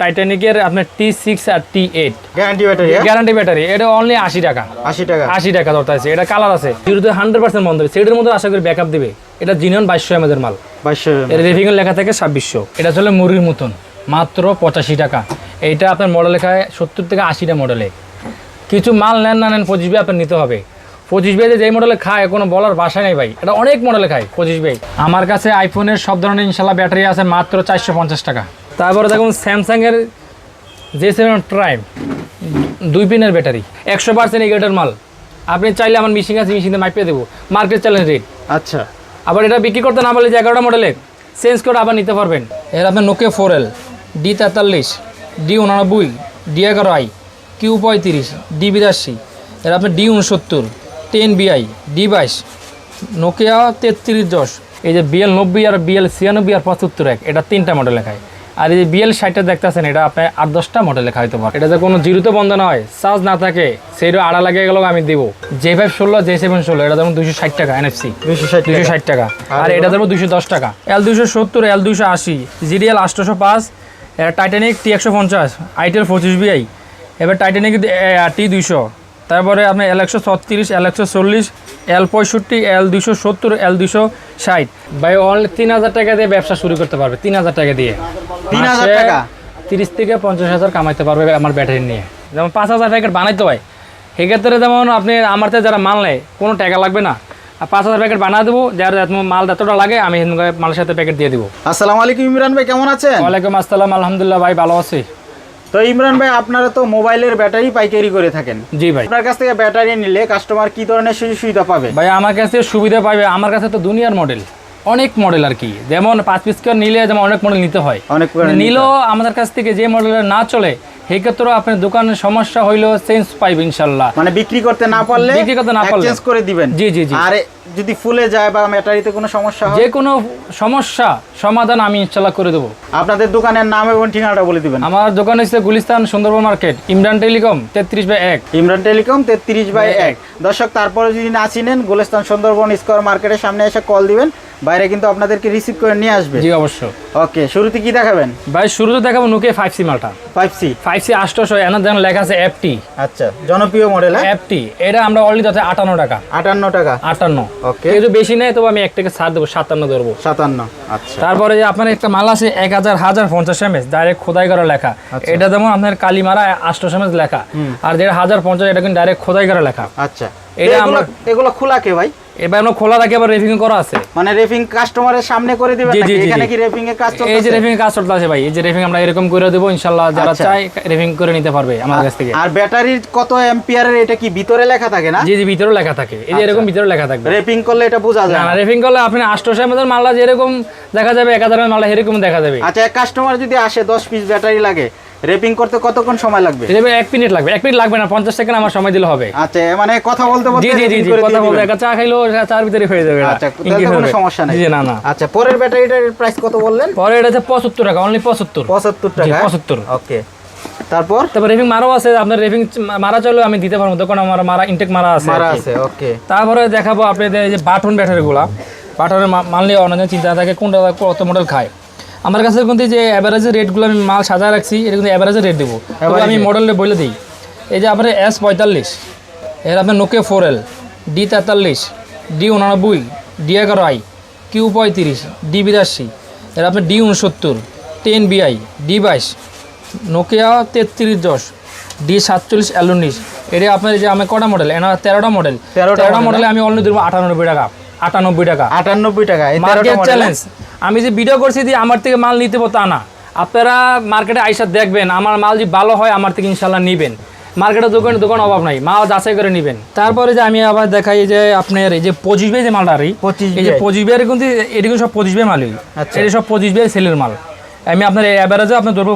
টাইটানিকের আপনার T six R T eight guarantee battery guarantee battery এটা only আশি টাকা। আশি টাকা। আশি টাকা দরকার আছে এটা কালার আছে। জিরোতে হান্ড্রেড পার্সেন্ট বন্ধ হবে। সেটার মধ্যে আশা করি ব্যাকআপ দেবে। এটা জিনিয়ন বাইশশো এমএদের মাল। বাইশশো এর রেভিংয়ের লেখা থাকে ছাব্বিশশো। এটা চলে মুড়ির মতন। মাত্র পঁচাশি টাকা। এইটা আপনার মডেল লেখায় সত্তর থেকে আশিটা মডেলে কিছু মাল নেন না নেন পঁচিশ বিয়ে আপনার নিতে হবে। পঁচিশ বিয়ে যে মডেলে খায় কোনো বলার বাসা নেই ভাই। এটা অনেক মডেলে খায় পঁচিশ বিয়ে আমার কাছে আইফোনের সব ধরনের ইনশাল্লাহ ব্যাটারি আছে মাত্র চারশো পঞ্চাশ টাকা। তারপরে দেখুন স্যামসাংয়ের জে সেভেন প্রাইম দুই পিনের ব্যাটারি একশো পার্সেন্ট এগারোটার মাল। আপনি চাইলে আমার মিশিং আছে মিশিংয়ে মাইপে দেবো। মার্কেট চ্যালেঞ্জ রেট আচ্ছা। আবার এটা বিক্রি করতে না পারলে যে এগারোটা মডেলের চেঞ্জ করে আবার নিতে পারবেন। এর আপনার নোকিয়া ফোর এল ডি তেতাল্লিশ ডি উনানব্বই ডি এগারো আই কিউ পঁয়ত্রিশ ডি বিরাশি এর আপনার ডি উনসত্তর টেন বিআই ডি বাইশ নোকিয়া তেত্রিশ দশ এই যে বিএল নব্বই আর বিএল ছিয়ানব্বই আর পঁচাত্তর এক এটা তিনটা মডেল লেখায় আর এই যে বিএল ষাটটা দেখতেছেন এটা আপনার আট দশটা মডেল লেখা হইতে পারে। এটা যে কোনো জিরোতে বন্ধ না হয় চার্জ না থাকে সেইটা আড়া লাগিয়ে গেলেও আমি দেবো। জে ফাইভ ষোলো জে সেভেন ষোলো এটা ধরুন দুশো ষাট টাকা এনএফসি দুইশো ষাট দুশো ষাট টাকা। আর এটা দেবো দুশো দশ টাকা। এল দুশো সত্তর এল দুশো আশি জিডিএল আটশোশো পাঁচ টাইটানিক টি একশো পঞ্চাশ আইটেল পঁচিশ বিআই এবার টাইটানিক টি দুইশো। তারপরে আপনার এল একশো ছত্রিশ এল একশো চল্লিশ এল পঁয়ষট্টি এল দুশো সত্তর এল দুশো ষাট। ভাই অনলি তিন হাজার টাকা দিয়ে ব্যবসা শুরু করতে পারবে তিন হাজার টাকা দিয়ে। 3,000 মাসে টাকা? তিরিশ থেকে পঞ্চাশ হাজার কামাইতে পারবে আমার ব্যাটারি নিয়ে। যেমন পাঁচ হাজার প্যাকেট বানাইতে হয় সেক্ষেত্রে যেমন আপনি আমার থেকে যারা মাল নেয় কোনো টাকা লাগবে না। আর পাঁচ হাজার প্যাকেট বানা দেবো যার মাল যতটা লাগে আমি মালের সাথে প্যাকেট দিয়ে দেবো। আসসালামু আলাইকুম ইমরান ভাই কেমন আছেন? ওয়ালাইকুম আসসালাম আলহামদুলিল্লাহ ভাই ভালো আছি। তো ইমরান ভাই আপনারা তো মোবাইলের ব্যাটারি পাইকারি করে থাকেন। জি ভাই। আপনার কাছ থেকে ব্যাটারি নিলে কাস্টমার কি ধরনের সুযোগ সুবিধা পাবে? ভাই আমার কাছে সুবিধা পাবে আমার কাছে তো দুনিয়ার মডেল অনেক মডেল আর কি। যেমন পাঁচ পিস করে নিলে যেমন অনেক মডেল নিতে হয়। অনেক নিলেও আমাদের কাছ থেকে যে মডেলের না চলে সেই ক্ষেত্রেও আপনার দোকানের সমস্যা হইলেও চেঞ্জ পাইবে ইনশাল্লাহ। মানে বিক্রি করতে না পারলে বিক্রি করতে না পারলে। চেঞ্জ করে দিবেন। জি, জি, জি। আর যদি ফুলে যায় বা ব্যাটারিতে কোনো সমস্যা যে কোনো সমস্যা সমাধান আমি ইনশাল্লাহ করে দেবো। আপনাদের দোকানের নাম এবং ঠিকানাটা বলে দিবেন। আমার দোকান হচ্ছে গুলিস্তান সুন্দরবন মার্কেট ইমরান টেলিকম তেত্রিশ বাই এক। ইমরান টেলিকম তেত্রিশ বাই এক। দর্শক তারপরে যদি না চিনেন গুলিস্তান সুন্দরবন স্কোয়ার মার্কেটের সামনে এসে কল দিবেন। বাইরে কিন্তু আপনাদেরকে রিসিভ করে নিয়ে আসবে। জি অবশ্য ওকে শুরুতে কি দেখাবেন? ভাই শুরুতে দেখাবো নোকিয়া ফাইভ সি মালটা। ফাইভ সি ফাইভ সি আষ্টশো এনার যেন লেখা আছে এফটি আচ্ছা জনপ্রিয় মডেল হ্যাঁ? এফটি এটা আমরা অলরেডি যাচ্ছে আটান্ন টাকা। আটান্ন টাকা। আটান্ন। ওকে যদি বেশি নেয় তবে আমি এক টাকা ছাড় দেবো সাতান্ন ধরবো। সাতান্ন আচ্ছা। তারপরে যে আপনার একটা মাল আছে এক হাজার হাজার পঞ্চাশ এমএস ডাইরেক্ট খোদাই করা লেখা। আচ্ছা। এটা যেমন আপনার কালিমারা আষ্টশো এমএস লেখা। আর যেটা হাজার পঞ্চাশ এটা কিন্তু ডাইরেক্ট খোদাই করা লেখা। আচ্ছা। এটা আমরা- এগুলো খোলা কে ভাই? এবার আমরা খোলা রাখি আবার রেভিং করা আছে। মানে রেফিং কাস্টমারের সামনে করে দিবেন নাকি? এখানে কি রেফিং এর কাজ এই যে রেভিং কাজ চলতে আছে ভাই এই যে রেভিং আমরা এরকম করে দেবো ইনশাল্লাহ যারা আচ্ছা। চায় রেভিং করে নিতে পারবে আমার কাছ থেকে। আর ব্যাটারির কত এম্পিয়ারের এটা কি ভিতরে লেখা থাকে না? জি জি ভিতরেও লেখা থাকে। এই যে এরকম ভিতরে লেখা থাকবে। রেপিং করলে এটা বোঝা যায় না। রেভিং করলে আপনি আষ্টশো এমএস মালটা যেরকম দেখা যাবে এক হাজার মালটা এরকম দেখা যাবে। আচ্ছা এক কাস্টমার যদি আসে দশ পিস ব্যাটারি লাগে রেপিং করতে কতক্ষণ সময় লাগবে? এবার এক মিনিট লাগবে। এক মিনিট লাগবে না পঞ্চাশ সেকেন্ড আমার সময় দিলে হবে। আচ্ছা মানে কথা বলতে বলতে জি জি জি কথা বলতে। একটা চা খাইলো চার ভিতরে হয়ে যাবে। আচ্ছা কোনো সমস্যা নাই। জি না না। আচ্ছা পরের ব্যাটারিটার প্রাইস কত বললেন? পরে এটা হচ্ছে পঁচাত্তর টাকা অনলি পঁচাত্তর। পঁচাত্তর জি, টাকা? পঁচাত্তর। ওকে। তারপর? তারপর রেভিং মারাও আছে আপনার রেভিং মারা চলেও আমি দিতে পারব দোকানে আমার মারা ইনটেক মারা আছে মারা আছে ওকে। তারপরে দেখাবো আপনাদের এই যে বাটন ব্যাটারিগুলা। বাটনের মানলে অনেক চিন্তা থাকে কোনটা কত মডেল খায়। আমার কাছে কিন্তু যে অ্যাভারেজের রেটগুলো আমি মাল সাজা রাখছি এটা কিন্তু অ্যাভারেজের রেট দেবো। আমি মডেলে বলে দিই। এই যে আপনার এস পঁয়তাল্লিশ এর আপনার নোকে ফোর এল ডি তেতাল্লিশ ডি উনানব্বই ডি এগারো আই কিউ পঁয়ত্রিশ ডি বিরাশি এর আপনার ডি উনসত্তর টেন বিআই ডি বাইশ নোকিয়া তেত্রিশ দশ ডি সাতচল্লিশ এল উনিশ। এটা আপনার যে আমার কটা মডেল এনা তেরোটা মডেল 13টা তেরোটা মডেলে আমি অনলি দেবো আটানব্বই টাকা আটানব্বই টাকা। আটানব্বই টাকা চ্যালেঞ্জ আমি যে ভিডিও করছি দিয়ে আমার থেকে মাল নিতে পারতো তা না। আপনারা মার্কেটে আইসা দেখবেন আমার মাল যদি ভালো হয় আমার থেকে ইনশাল্লাহ নেবেন। মার্কেটে দোকান দোকান অভাব নাই মাল যাচাই করে নেবেন। তারপরে যে আমি আবার দেখাই যে আপনার এই যে পঁচিশ বে যে মালটা আর কি, 25 এই যে। পঁচিশ বের কিন্তু এটি কিন্তু সব পঁচিশ বে মালই। আচ্ছা। এটা সব পঁচিশ বে সেলের মাল। আমি আপনার অ্যাভারেজে আপনার ধরবো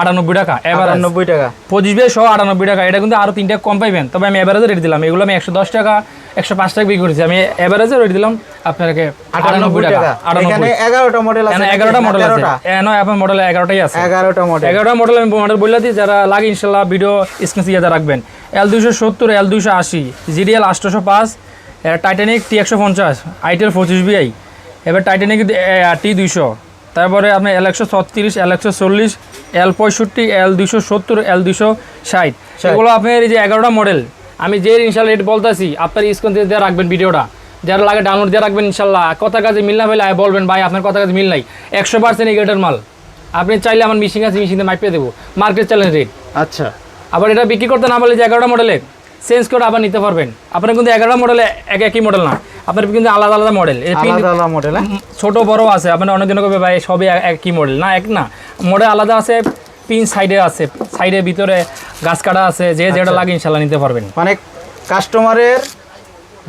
আটানব্বই টাকা আটানব্বই টাকা। পঁচিশ বে সহ আটানব্বই টাকা এটা কিন্তু আরও তিনটা কম পাইবেন। তবে আমি এভারেজে রেট দিলাম এগুলো আমি একশো দশ টাকা একশো পাঁচ টাকা বিক্রি করেছি। আমি এভারেজে রেট দিলাম আপনাকে আটানব্বই টাকা আটানব্বই এগারোটা মডেল আছে এগারোটা মডেল আছে নয় আপনার মডেল এগারোটাই আছে। এগারোটা মডেল এগারোটা মডেল আমি মডেল বললে দিই যারা লাগে ইনশাল্লাহ ভিডিও স্ক্রিন ইয়াদা রাখবেন। এল দুশো সত্তর এল দুশো আশি জিডিএল আটশোশো পাঁচ টাইটানিক টি একশো পঞ্চাশ আইটেল পঁচিশ বিআই এবার টাইটানিক টি দুইশো। তারপরে আপনার এল একশো ছত্রিশ এল একশো চল্লিশ এল পঁয়ষট্টি এল দুশো সত্তর এল দুশো ষাট। এগুলো আপনার এই যে এগারোটা মডেল আমি যে ইনশাল্লাহ রেট বলতেছি আপনার স্ক্রিন দিয়ে রাখবেন ভিডিওটা। যারা লাগে ডাউনলোড দিয়ে রাখবেন ইনশাল্লাহ। কথা কাজে মিল না হলে বলবেন ভাই আপনার কথা কাজে মিল নাই। একশো পার্সেন্ট এগারোটার মাল। আপনি চাইলে আমার মিশিং আছে মিশিংয়ে মাইপে দেবো। মার্কেট চ্যালেঞ্জ রেট আচ্ছা। আবার এটা বিক্রি করতে না পারলে যে এগারোটা মডেলের চেঞ্জ করে আবার নিতে পারবেন। আপনার কিন্তু এগারোটা মডেলে এক একই মডেল না। আপনার কিন্তু আলাদা আলাদা মডেল আলাদা আলাদা মডেল ছোট বড় আছে। আপনার অনেকজন কবে ভাই সবই একই মডেল না এক না। মডেল আলাদা আছে পিন সাইডে আছে। সাইডের ভিতরে গাছ কাটা আছে যে যেটা লাগে ইনশাল্লাহ নিতে পারবেন। মানে কাস্টমারের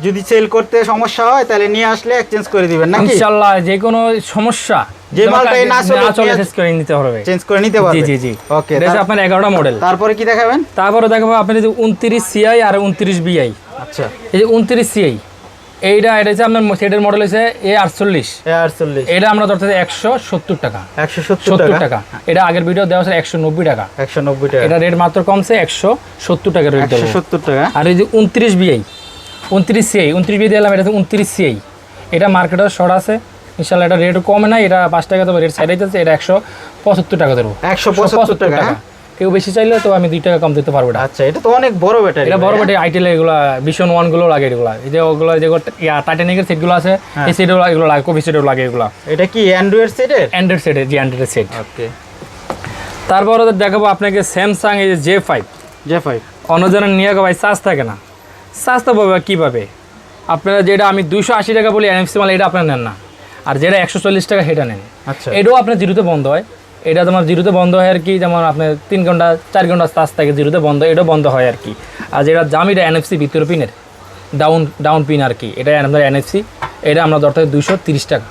যদি সেল করতে সমস্যা হয় তাহলে নিয়ে আসলে এক্সচেঞ্জ করে দিবেন নাকি? ইনশাল্লাহ যে কোনো সমস্যা যে মালটাই না চলে, শেষ করে নিতে হবে। চেঞ্জ করে নিতে জি পারবেন জি জি। ওকে এটা আপনার এগারোটা মডেল তারপরে কি দেখাবেন? তারপরে দেখব আপনি যে উনত্রিশ সিআই আর উনত্রিশ বিআই আচ্ছা। এই যে উনত্রিশ সিআই এইটা এটা হচ্ছে আপনার সেটের মডেল হচ্ছে এ আটচল্লিশ। আটচল্লিশ। এটা আমরা ধরতে একশো সত্তর টাকা। একশো সত্তর টাকা? এটা আগের ভিডিও দেওয়া আছে একশো নব্বই টাকা। একশো নব্বই টাকা। এটা রেট মাত্র কমছে একশো সত্তর টাকা রেট দেবো। সত্তর টাকা? আর এই যে উনত্রিশ বিআই উনত্রিশ সিআই উনত্রিশ বিআই দিলাম এটা উনত্রিশ সিআই এটা মার্কেটের শর্ট আছে। ইনশাল্লাহ এটা রেট কমে না এটা পাঁচ টাকা দেবো রেট সাইড আছে এটা একশো পঁচাত্তর টাকা দেবো। একশো পঁচাত্তর টাকা হ্যাঁ? কেউ বেশি চাইলে তো আমি দুই টাকা কম দিতে পারব আচ্ছা এটা তো অনেক বড় ব্যাটারি এটা বড় বড় আইটেল এগুলো ভীষণ ওয়ানগুলো লাগে এগুলো। এই যে ওগুলো যেগুলো টাইটানিকের সেটগুলো আছে হ্যাঁ। এই সেটগুলো এগুলো লাগে কফি সেটও লাগে এগুলো। এটা কি অ্যান্ড্রয়েড সেটের অ্যান্ড্রয়েড সেটের জি অ্যান্ড্রয়েড সেট ওকে তারপরে দেখাবো আপনাকে স্যামসাং এই যে জে ফাইভ জে ফাইভ অন্যজনের নিয়ে ভাই চার্জ থাকে না। চার্জ তো পাবে কীভাবে? আপনারা যেটা আমি দুশো আশি টাকা বলি এনএফসি মাল এটা আপনারা নেন না। আর যেটা একশো চল্লিশ টাকা সেটা নেন। আচ্ছা। এটাও আপনার জিরোতে বন্ধ হয়। এটা তোমার জিরোতে বন্ধ হয় আর কি যেমন আপনার তিন ঘণ্টা চার ঘণ্টা চার্জ থাকে জিরোতে বন্ধ এটাও বন্ধ হয় আর কি। আর যেটা দাম এটা এনএফসি ভিতরে পিনের ডাউন ডাউন পিন আর কি এটা আমাদের এনএফসি এটা আমরা ধরতে হয় দুশো তিরিশ টাকা।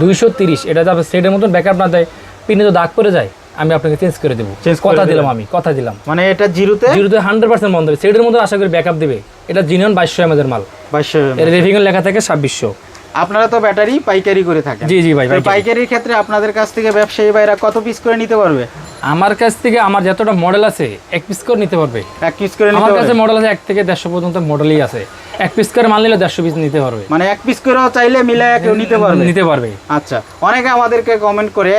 দুইশো তিরিশ এটা তো আপনার সেটের মতন ব্যাকআপ না দেয় পিনে তো দাগ পড়ে যায় আমি আপনাকে চেঞ্জ করে দেবো। কথা দিলাম আমি কথা দিলাম। মানে এটা জিরোতে? জিরোতে হান্ড্রেড পার্সেন্ট বন্ধ হবে সেটের মধ্যে আশা করি ব্যাকআপ দেবে এটা জিনিয়ন বাইশশো এমএদের মাল। বাইশশো এর। রেভিংয়ের লেখা থাকে ছাব্বিশশো। আপনারা তো ব্যাটারি পাইকারি করে থাকেন। জি জি ভাই পাইকারির ক্ষেত্রে আপনাদের কাছ থেকে ব্যবসায়ী ভাইরা কত পিস করে নিতে পারবে? আমার কাছ থেকে আমার যতটা মডেল আছে এক পিস করে নিতে পারবে। এক পিস করে আমার কাছে মডেল আছে এক থেকে দেড়শো পর্যন্ত মডেলই আছে। এক পিস করে মাল নিলে দেড়শো পিস নিতে পারবে। মানে এক পিস করে চাইলে মিলে কেউ নিতে পারবে? নিতে পারবে। আচ্ছা অনেকে আমাদেরকে কমেন্ট করে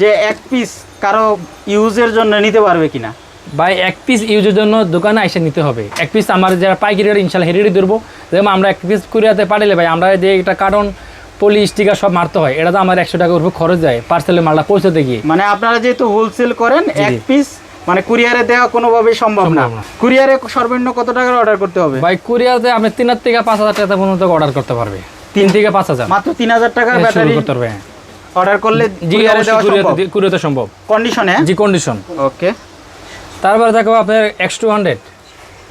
যে এক পিস কারও ইউজের জন্য নিতে পারবে কিনা। ভাই এক পিস ইউজের জন্য দোকানে এসে নিতে হবে। এক পিস আমার যারা পাইকারি ইনশাল্লাহ হেরিয়ে ধরবো। যেমন আমরা এক পিস কুরিয়াতে পাঠালে ভাই আমরা যে একটা কার্টন পলি স্টিকার সব মারতে হয়। এটা তো আমার একশো টাকার উপর খরচ যায় পার্সেলে মালটা পৌঁছাতে গিয়ে। মানে আপনারা যেহেতু হোলসেল করেন এক পিস মানে কুরিয়ারে দেওয়া কোনোভাবেই সম্ভব না। কুরিয়ারে সর্বনিম্ন কত টাকার অর্ডার করতে হবে? ভাই কুরিয়াতে আপনি তিন হাজার থেকে পাঁচ হাজার টাকা পর্যন্ত অর্ডার করতে পারবে। তিন থেকে পাঁচ হাজার। মাত্র তিন হাজার টাকার শুরু ব্যাটারি করতে পারবে হ্যাঁ। অর্ডার করলে জি কুরিয়ারে দেওয়া সম্ভব? কন্ডিশনে জি কন্ডিশন ওকে তারপরে দেখাবো আপনার X two hundred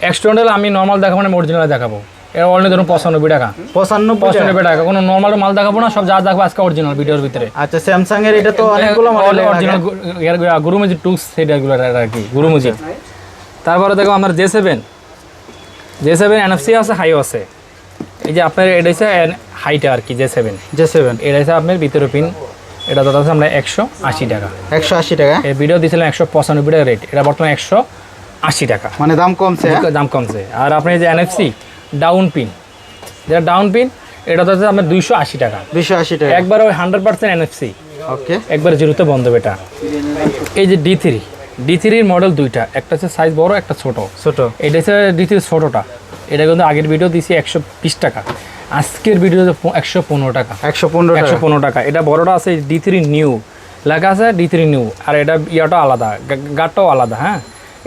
X two hundred আমি নর্মাল দেখাবো না অরিজিনাল দেখাবো। এর অনলি ধরুন পঁচানব্বই টাকা। পঁচানব্বই। পঁচানব্বই টাকা। কোনো নর্মাল মাল দেখাবো না সব যা দেখব আজকে অরিজিনাল ভিডিওর ভিতরে। আচ্ছা স্যামসাং এর এটা তো অনেকগুলো মডেল অরিজিনাল গুরুমুজি টুকস সেটা আর কি গুরুমুজি। তারপরে দেখো আমার J seven J seven NFC আছে হাইও আছে। এই যে আপনার এটা হচ্ছে হাইটা আর কি জে সেভেন জে সেভেন এটা হচ্ছে আপনার ভিতরে পিন এটা আছে আমরা একশো আশি টাকা। একশো আশি টাকা? এই ভিডিও দিয়েছিলাম একশো পঁচানব্বই টাকা রেট এটা বর্তমানে একশো আশি টাকা। মানে দাম কমছে? দাম কমছে। আর আপনি যে এনএফসি ডাউন পিন যেটা ডাউন পিন এটা হচ্ছে আপনার দুইশো আশি টাকা। দুইশো আশি টাকা। একবার ওই হান্ড্রেড পার্সেন্ট এনএফসি ওকে একবার জিরোতে বন্ধ এটা এই যে ডি থ্রি ডি থ্রির মডেল দুইটা একটা হচ্ছে সাইজ বড় একটা ছোট। ছোট। এটা হচ্ছে ডি থ্রি ছোটোটা। এটা কিন্তু আগের ভিডিও দিয়েছি একশো বিশ টাকা। আজকের ভিডিও একশো পনেরো টাকা। একশো পনেরো একশো পনেরো টাকা। এটা বড়টা আছে ডি থ্রি নিউ লেখা আছে ডি থ্রি নিউ আর এটা ইয়াটা আলাদা। গাটটাও আলাদা হ্যাঁ?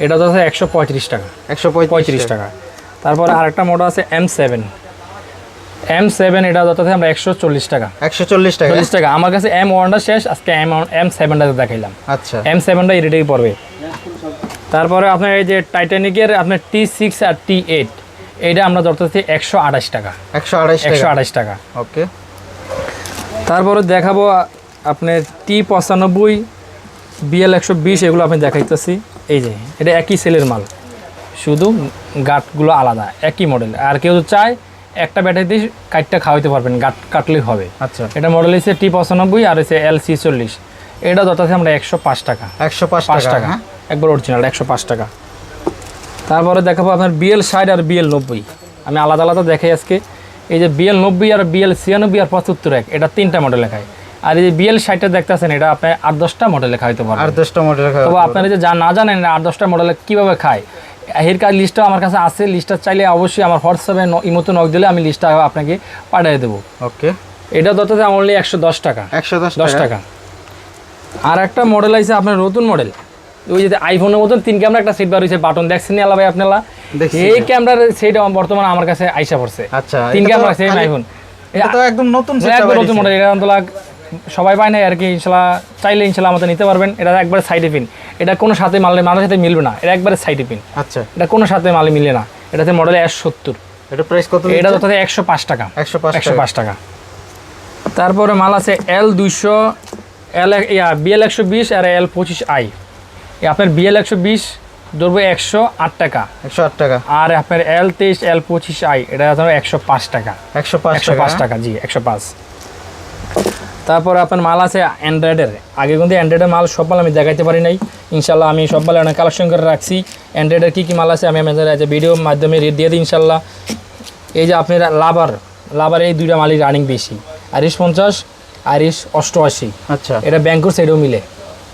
এটা তো আছে একশো পঁয়ত্রিশ টাকা। একশো পঁয়ত্রিশ টাকা। তারপরে আরেকটা মডেল আছে এম সেভেন এম সেভেন এটা যত আমরা একশো চল্লিশ টাকা। একশো চল্লিশ টাকা। চল্লিশ টাকা। আমার কাছে এম ওয়ানটা শেষ। আজকে এম এম সেভেনটা দেখাইলাম। আচ্ছা। এম সেভেনটা এটাই পড়বে তারপরে আপনার এই যে টাইটানিকের আপনার টি সিক্স আর টি এইট এইটা আমরা ধরতেছি একশো আঠাশ টাকা। একশো আড়াইশ একশো আঠাশ টাকা। ওকে। তারপরে দেখাবো আপনার টি পঁচানব্বই বিএল একশো বিশ এগুলো আপনি দেখাইতেছি। এই যে এটা একই সেলের মাল। শুধু গাটগুলো আলাদা একই মডেল আর কেউ যদি চায় একটা ব্যাটারি দিয়ে কাঠটা খাওয়াইতে পারবেন গাট কাটলেই হবে। আচ্ছা। এটা মডেল হচ্ছে টি পঁচানব্বই আর হচ্ছে এল সি চল্লিশ। এটা ধরতেছে আমরা একশো পাঁচ টাকা। একশো পাঁচ পাঁচ টাকা। টাকা হ্যাঁ? একবার অরিজিনাল একশো পাঁচ টাকা। তারপরে দেখাবো আপনার বিএল ষাট আর বিএল নব্বই। আমি আলাদা আলাদা দেখাই আজকে। এই যে বিএল নব্বই আর বিএল ছিয়ানব্বই আর পঁচাত্তর এক এটা তিনটা মডেল লেখায়। আর এই যে বিএল ষাটটা দেখতেছেন এটা আপনি আট দশটা মডেলে খাইতে পারবেন আর দশটা মডেল তবে আপনারা যে যা না জানেন আট দশটা মডেলে কীভাবে খায় এর কাজ লিস্টটা আমার কাছে আছে। লিস্টটা চাইলে অবশ্যই আমার হোয়াটসঅ্যাপে ইমতো নক দিলে আমি লিস্টটা আপনাকে পাঠিয়ে দেবো। ওকে। এটা দত অনলি একশো দশ টাকা। একশো দশ দশ টাকা। আর একটা মডেল আছে আপনার নতুন মডেল ওই যে আইফোনের মতন তিন ক্যামেরা একটা সেট বার হয়েছে বাটন দেখছেন আলা ভাই আপনারা? এই ক্যামেরার সেট বর্তমানে আমার কাছে আইসা পড়ছে। আচ্ছা তিন ক্যামেরা সেম আইফোন এটা তো একদম নতুন এটা সেটটা নতুন। মডেল এটা অন্তলা সবাই পায় না আর কি ইনশাল্লাহ চাইলে ইনশাল্লাহ আমাদের নিতে পারবেন। এটা একবার সাইডে পিন এটা কোনো সাথে মালে মালের সাথে মিলবে না। এটা একবারে সাইডে পিন আচ্ছা। এটা কোনো সাথে মালে মিলে না। এটাতে মডেল এস সত্তর। এটা প্রাইস কত এটা যথাযথ একশো পাঁচ টাকা। একশো পাঁচ একশো পাঁচ টাকা। তারপরে মাল আছে এল দুইশো এল ইয়া বিএল একশো বিশ আর এল পঁচিশ আই আপনার বিএল একশো বিশ ধরবো একশো আট টাকা। একশো আট টাকা। আর আপনার এল তেইশ এল পঁচিশ আই এটা ধরো একশো পাঁচ টাকা। একশো পাঁচ একশো পাঁচ টাকা জি একশো পাঁচ। তারপর আপনার মাল আছে অ্যান্ড্রয়েডের। আগে কিন্তু অ্যান্ড্রয়েডের মাল সব মাল আমি দেখাইতে পারি নাই। ইনশাল্লাহ আমি সব মাল অনেক কালেকশন করে রাখছি। অ্যান্ড্রয়েডের কী কী মাল আছে আমি আমাদের আছে ভিডিওর মাধ্যমে রেট দিয়ে দিই ইনশাল্লাহ এই যে আপনার লাভার লাভার এই দুইটা মালই রানিং বেশি। আরিশ পঞ্চাশ আরিশ অষ্টআশি। আচ্ছা। এটা ব্যাঙ্কোর সাইডেও মিলে।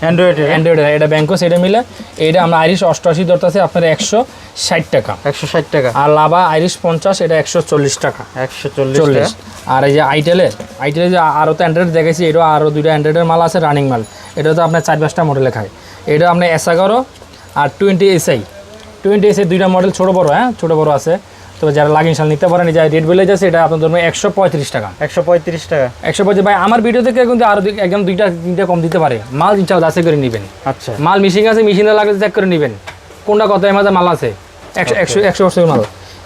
অ্যান্ড্রয়েডের অ্যান্ড্রয়েডের এটা ব্যাঙ্কো সাইডে মিলে। এইটা আমরা আইরিশ অষ্টআশি ধরতেছে আপনার একশো ষাট টাকা। একশো ষাট টাকা। আর লাভা আইরিশ পঞ্চাশ এটা একশো চল্লিশ টাকা। একশো চল্লিশ আর এই যে আইটেলের আইটেলের যে আরও তো অ্যান্ড্রয়েড দেখেছি এটাও আরও দুইটা অ্যান্ড্রয়েডের মাল আছে রানিং মাল। এটা তো আপনার চার পাঁচটা মডেলে খায়। এটা আপনার এস এগারো আর টোয়েন্টি এসআই টোয়েন্টি এসআই দুইটা মডেল ছোটো বড় হ্যাঁ? ছোটো বড় আছে। তো যারা লাগিন সাল নিতে পারেন যা রেট বলে যাচ্ছে এটা আপনার ধরুন একশো পঁয়ত্রিশ টাকা। একশো পঁয়ত্রিশ টাকা। একশো পঁয়ত্রিশ ভাই আমার ভিডিও থেকে কিন্তু আরও একদম দুইটা তিনটা কম দিতে পারে। মাল ইনশাল্লাহ যাচাই করে নেবেন। আচ্ছা। মাল মিশিং আছে মেশিনে লাগলে চেক করে নেবেন। কোনটা কত এম মাল আছে? একশো একশো একশো বছরের মাল।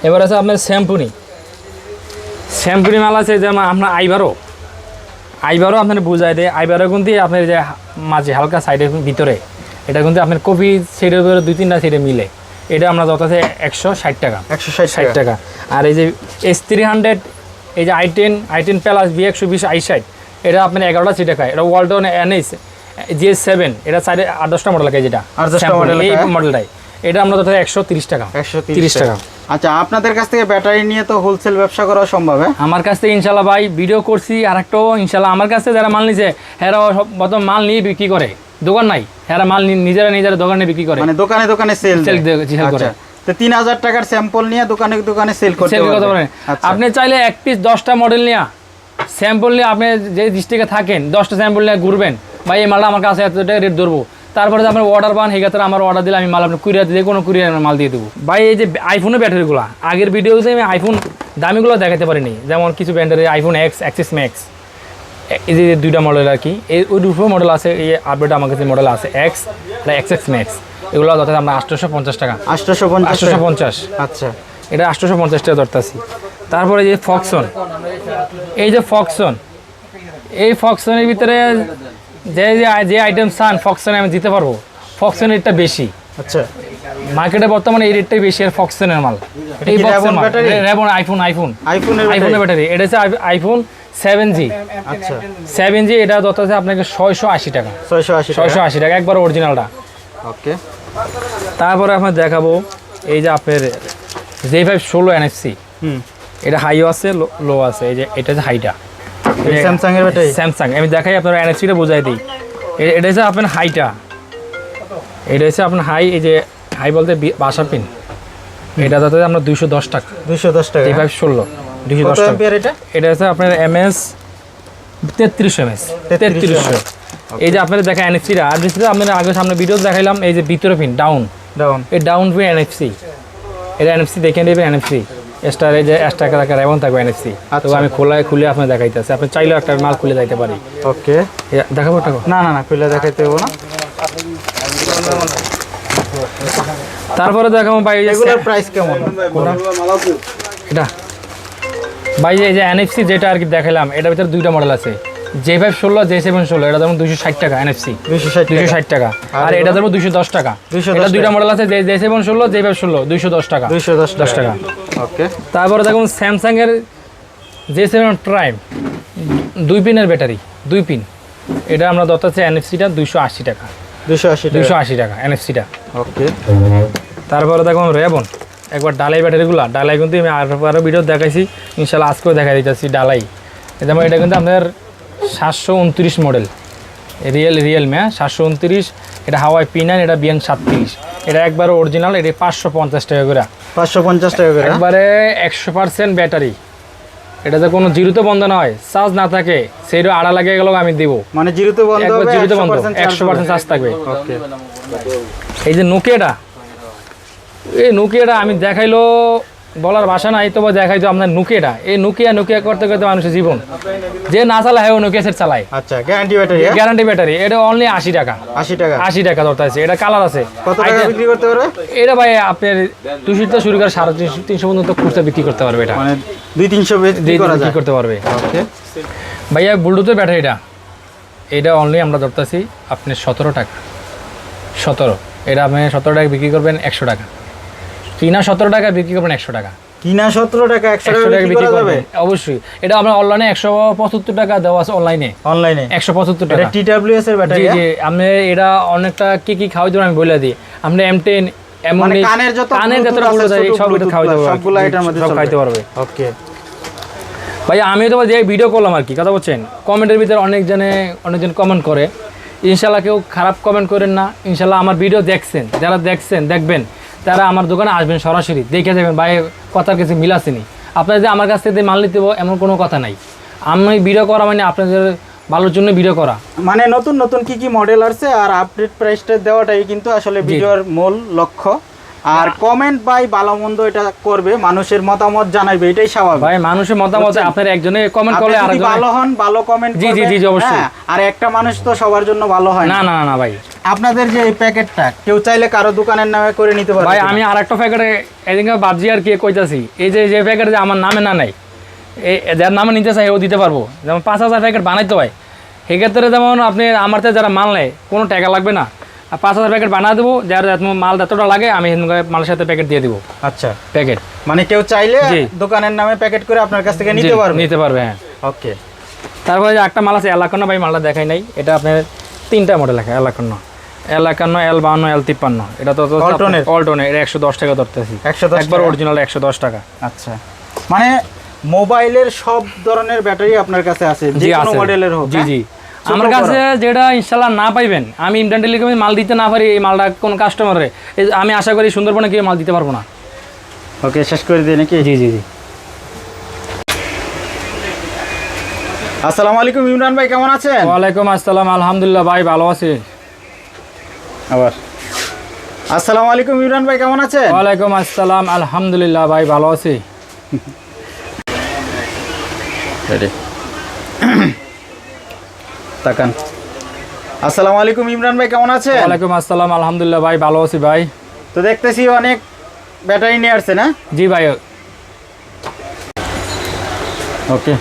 এবার আছে আপনার শ্যাম্পুনি। শ্যাম্পুনি মাল আছে যেমন আপনার আইবারও। আইবারও আপনার বুঝাই দেয়। আইবারও কিন্তু আপনার যে মাঝে হালকা সাইডের ভিতরে এটা কিন্তু আপনার কপি সাইডের উপরে দুই তিনটা সাইডে মিলে। এটা আমরা আছে একশো ষাট টাকা। একশো ষাট টাকা। আর এই যে এস থ্রি হান্ড্রেড এই যে I ten I ten plus B একশো বিশ আই ষাট এটা আপনার এগারোটা সিটে খায়। এটা Walton NS G S seven এটা সাইডে আট দশটা মডেল খায় যেটা। Sample, এই মডেলটাই এটা আমরা তো একশো তিরিশ টাকা। একশো তিরিশ টাকা। আচ্ছা আপনাদের কাছ থেকে ব্যাটারি নিয়ে তো হোলসেল ব্যবসা করা সম্ভব হ্যাঁ? আমার কাছ থেকে ইনশাল্লাহ ভাই ভিডিও করছি। আর একটাও ইনশাল্লাহ আমার কাছে যারা মাল নিছে হেরা সব প্রথম মাল নিয়ে বিক্রি করে। দোকান নাই। হেরা মাল নিজেরা নিজেরা দোকানে বিক্রি করে। মানে দোকানে দোকানে সেল সেল করে। তো তিন হাজার টাকার স্যাম্পল নিয়ে দোকানে দোকানে সেল করতে সেল করতে পারবেন পারেন আচ্ছা। আপনি চাইলে এক পিস দশটা মডেল নিয়ে স্যাম্পল নিয়ে আপনি যে ডিস্ট্রিক্টে থাকেন দশটা স্যাম্পল নিয়ে ঘুরবেন। ভাই এই মালটা আমার কাছে এত টাকা রেট ধরবো। তারপরে যে আপনার অর্ডার পান সেক্ষেত্রে আমার অর্ডার দিলে আমি মাল আপনি কুরিয়ার দিয়ে কোনো কুরিয়ার মাল দিয়ে দেবো। ভাই এই যে আইফোনের ব্যাটারিগুলো আগের ভিডিওতে আমি আইফোন দামিগুলো দেখাতে পারিনি। যেমন কিছু ব্র্যান্ডের আইফোন এক্স অ্যাক্সিস ম্যাক্স এই যে দুইটা মডেল আর কি এই ওই দুটো মডেল আছে এই আপডেট আমার কাছে মডেল আছে X R X X max এগুলো যথাযথ আমরা আটশোশো পঞ্চাশ টাকা। আটশোশো পঞ্চাশ আটশোশো পঞ্চাশ। আচ্ছা। এটা আটশোশো পঞ্চাশ টাকা ধরতেছি। তারপরে যে ফক্সন এই যে ফক্সন এই ফক্সনের ভিতরে যে যে যে আইটেম চান ফক্সনে আমি দিতে পারব। ফক্সনের রেটটা বেশি। আচ্ছা। মার্কেটে বর্তমানে এই রেটটাই বেশি আর ফক্সনের মাল। এই? রেবন আইফোন আইফোন আইফোনের আইফোনের ব্যাটারি এটা হচ্ছে আইফোন সেভেন জি আচ্ছা। সেভেন জি এটা ধরতেছে আপনাকে ছয়শো আশি টাকা। ছয়শো আশি ছয়শো আশি টাকা একবার অরিজিনালটা ওকে। তারপরে আপনার দেখাবো এই যে আপনার জে ফাইভ ষোলো এনএফসি হুম। এটা হাইও আছে লো আছে এই যে এটা হচ্ছে হাইটা স্যামসাং এর ব্যাটারি স্যামসাং আমি দেখাই আপনার এনএফসিটা বোঝাই দিই। এটা হচ্ছে আপনার হাইটা এটা হচ্ছে আপনার হাই এই যে হাই বলতে বি- বাসা পিন এটা যাতে আপনার দুইশো দশ টাকা। দুইশো দশ টাকা। এই ফাইভ ষোলো। দুইশো কত দশ এটা? এটা হচ্ছে আপনার এম এস তেত্রিশশো এম এস 3300 তেত্রিশশো এই যে আপনার দেখা এনএফসিটা আর ডিসপ্লে আপনার আগে সামনে ভিডিও দেখাইলাম এই যে ভিতরে পিন ডাউন ডাউন এই ডাউন পিন এনএফসি এটা এনএফসি দেখে নেবেন এনএফসি স্টার এই যে স্টার টাকা এমন থাকবে এনএফসি তো আচ্ছা। আমি খোলা খুলে আপনার দেখাইতেছি আপনি চাইলেও একটা মাল খুলে যাইতে পারি। ওকে দেখাবো টাকা না না না খুলে দেখাইতে হব না। তারপরে দেখাবো ভাই এগুলোর প্রাইস কেমন? এটা। ভাই এই যে এনএফসি যেটা আর কি দেখালাম এটার ভিতরে দুইটা মডেল আছে। জে ফাইভ ষোলো জে সেভেন ষোলো এটা যেমন দুশো ষাট টাকা এনএফসি ষাট দুশো ষাট টাকা। আর এটা দেবো দুশো দশ টাকা। 210 এটা দুইটা মডেল আছে জে সেভেন ষোলো জে ফাইভ ষোলো দুইশো দশ টাকা। দুইশো দশ দশ টাকা। ওকে তারপরে দেখুন স্যামসাংয়ের জে সেভেন প্রাইম দুই পিনের ব্যাটারি দুই পিন। এটা আমরা দত্ত আছে এনএফসিটা দুইশো আশি টাকা। দুশো আশি টাকা। আশি টাকা এনএফসিটা ওকে তারপরে দেখুন রেবন একবার ডালাই ব্যাটারিগুলো ডালাই কিন্তু আমি আরও ভিডিও দেখাইছি ইনশাল্লাহ আজকেও দেখা দিতেছি ডালাই। যেমন এটা কিন্তু আপনার সাতশো উনত্রিশ মডেল রিয়েল রিয়েল ম্যা সাতশো উনত্রিশ এটা হাওয়াই পি নাইন এটা বিএন সাতত্রিশ। এটা একবারে অরিজিনাল এটা পাঁচশো পঞ্চাশ টাকা করে। পাঁচশো পঞ্চাশ টাকা করে? একবারে একশো পার্সেন্ট ব্যাটারি। এটাতে কোনো জিরোতে বন্ধ না হয় চার্জ না থাকে সেইটা আড়া লাগিয়ে গেলেও আমি দিব। মানে জিরোতে বন্ধ জিরোতে বন্ধ একশো পার্সেন্ট চার্জ থাকবে। এই যে নোকিয়াটা এই নোকিয়াটা আমি দেখাইলো বলার ভাষা নাই তবে দেখাই তো আপনার নোকিয়াটা এই নোকিয়া নোকিয়া করতে করতে মানুষের জীবন। যে না চালায় ও নোকিয়া সেট চালায়। আচ্ছা গ্যারান্টি ব্যাটারি গ্যারান্টি ব্যাটারি এটা অনলি আশি টাকা। আশি টাকা। আশি টাকা ধরতে আছে এটা কালার আছে। কত টাকা বিক্রি করতে পারবে? এটা ভাই আপনার দুশো থেকে শুরু করে সাড়ে তিনশো তিনশো পর্যন্ত খুচরা বিক্রি করতে পারবে এটা। মানে দুই তিনশো বিক্রি করতে পারবে। ভাইয়া ব্লুটুথের ব্যাটারিটা এটা অনলি আমরা ধরতেছি আপনি সতেরো টাকা। সতেরো। এটা আপনি সতেরো টাকা বিক্রি করবেন একশো টাকা। কিনা সতেরো টাকা বিক্রি করবেন একশো টাকা। কিনা সতেরো টাকা একশো টাকা বিক্রি বিক্রি করা যাবে? অবশ্যই। এটা আমরা অনলাইনে একশো পঁচাত্তর টাকা দেওয়া আছে অনলাইনে অনলাইনে একশো পঁচাত্তর টাকা। টি ডাব্লিউ এস এর ব্যাটারি জি আপনি এটা অনেকটা কি কি খাওয়াই দেবেন আমি বলে দিই। আপনি এম টেন এমন মানে কানের যত কানের যত সব Bluetooth খাওয়াই দেবো সবগুলো সব খাইতে পারবে। ওকে ভাই আমি তো যে ভিডিও করলাম আর কি কথা বলছেন? কমেন্টের ভিতরে অনেকজনে অনেকজন কমেন্ট করে। ইনশাল্লাহ কেউ খারাপ কমেন্ট করেন না। ইনশাল্লাহ আমার ভিডিও দেখছেন যারা দেখছেন দেখবেন। তারা আমার দোকানে আসবেন সরাসরি দেখে যাবেন ভাই কথার কিছু মিল আসেনি আপনারা যে আমার কাছ থেকে মাল নিতে এমন কোনো কথা নাই। আমি ভিডিও করা মানে আপনাদের ভালোর জন্য ভিডিও করা। মানে নতুন নতুন কি কি মডেল আসছে আর আপডেট প্রাইসটা দেওয়াটাই কিন্তু আসলে ভিডিওর মূল লক্ষ্য। আর কমেন্ট বাই ভালো মন্দ এটা করবে মানুষের মতামত জানাইবে এটাই স্বাভাবিক। ভাই মানুষের মতামত আপনার একজনে কমেন্ট করলে আরেকজনে ভালো হন ভালো কমেন্ট জি, জি, জি, অবশ্যই। আর একটা মানুষ তো সবার জন্য ভালো হয় না। না, না ভাই। আপনাদের যে এই প্যাকেটটা কেউ চাইলে কারও দোকানের নামে করে নিতে পারবে ভাই আমি আর একটা প্যাকেটে এদিকে বাজি আর কি কইতাছি। এই যে যে প্যাকেট যে আমার নামে না নাই এই যার নামে নিতে চাই ও দিতে পারব। যেমন পাঁচ হাজার প্যাকেট বানাইতে হয় সেক্ষেত্রে যেমন আপনি আমার থেকে যারা মাল নেয় কোনো টাকা লাগবে না। আর পাঁচ হাজার প্যাকেট বানা দেবো যার মাল যতটা লাগে আমি মালের সাথে প্যাকেট দিয়ে দিব। আচ্ছা। প্যাকেট। মানে কেউ চাইলে। দোকানের নামে প্যাকেট করে আপনার কাছ থেকে নিতে পারবে? নিতে পারবে হ্যাঁ। ওকে। তারপরে যে একটা মাল আছে এলাকান্ন ভাই মালটা দেখাই নাই। এটা আপনার তিনটা মডেল লেখা এলাকান্ন এলাকান্ন এল বাহান্ন এল তিপ্পান্ন এটা তো Altoনের? অল্টনের এটা একশো দশ টাকা ধরতেছি। একশো দশ একবার অরিজিনাল একশো দশ টাকা। আচ্ছা। মানে মোবাইলের সব ধরনের ব্যাটারি আপনার কাছে আছে যে কোনো মডেলের হোক জি হ্যাঁ? জি। আমার কাছে যেটা ইনশাল্লাহ না পাইবেন আমি ইমরান টেলিকমে মাল দিতে না পারি এই মালটা কোন কাস্টমারে আমি আশা করি সুন্দরবনে কেউ মাল দিতে পারব না। ওকে শেষ করে দিয়ে নাকি? জি জি জি। আসসালামু আলাইকুম ইমরান ভাই কেমন আছেন? ওয়ালাইকুম আসসালাম আলহামদুলিল্লাহ ভাই ভালো আছি। আবার। আসসালামু আলাইকুম ইমরান ভাই কেমন আছেন? ওয়ালাইকুম আসসালাম আলহামদুলিল্লাহ ভাই ভালো আছি। তাকান। আসসালামু আলাইকুম ইমরান ভাই কেমন আছেন? ওয়ালাইকুম আসসালাম আলহামদুলিল্লাহ ভাই ভালো আছি ভাই। তো দেখতেছি অনেক ব্যাটারি নিয়ে আসছে না জি ভাই। ওকে